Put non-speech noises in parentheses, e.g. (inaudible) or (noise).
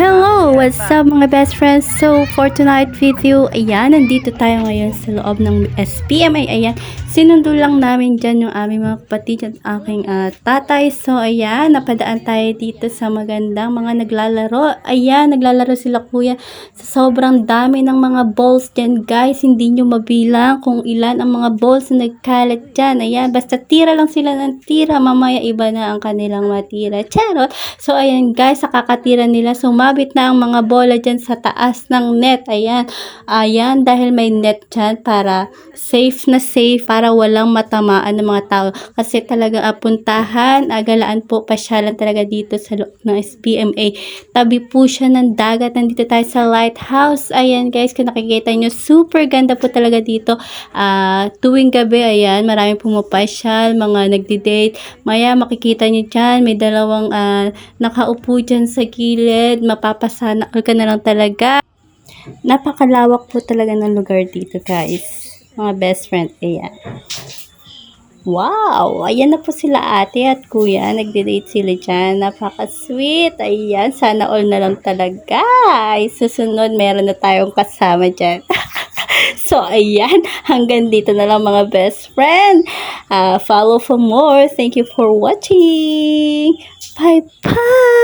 Hello! What's up mga best friends? So, for tonight video, ayan, nandito tayo ngayon sa loob ng SPMA. Ayan, sinundo lang namin dyan yung aming mga kapatid at aking ah, tatay. So, ayan, napadaan tayo dito sa magandang mga naglalaro. Ayan, naglalaro sila kuya sa sobrang dami ng mga balls dyan, guys. Hindi nyo mabilang kung ilan ang mga balls na nagkalat dyan. Ayan, basta tira lang sila ng tira. Mamaya iba na ang kanilang matira. Charot! So, ayan guys, sa kakatira nila, sumabit na ang mga bola dyan sa taas ng net. Ayan, ayan, dahil may net dyan para safe na safe, para walang matamaan ng mga tao. Kasi talagang apuntahan, agalaan po, pasyalan talaga dito sa loob ng SPMA. Tabi po siya ng dagat. Nandito tayo sa lighthouse. Ayan guys, kung nakikita nyo, super ganda po talaga dito. Ah, tuwing gabi, ayan, maraming pumapasyal, mga nagdi-date. Maya, makikita nyo dyan, may dalawang ah, nakaupo dyan sa gilid. Mapapasana ka na lang talaga. Napakalawak po talaga ng lugar dito, guys. Mga best friend, ayan. Wow! Ayan na po sila ate at kuya. Nagde-date sila dyan. Napaka-sweet. Ayan, sana all na lang talaga. Ay, susunod, meron na tayong kasama dyan. (laughs) so, ayan. Hanggang dito na lang mga best friend. Ah, follow for more. Thank you for watching. Bye-bye!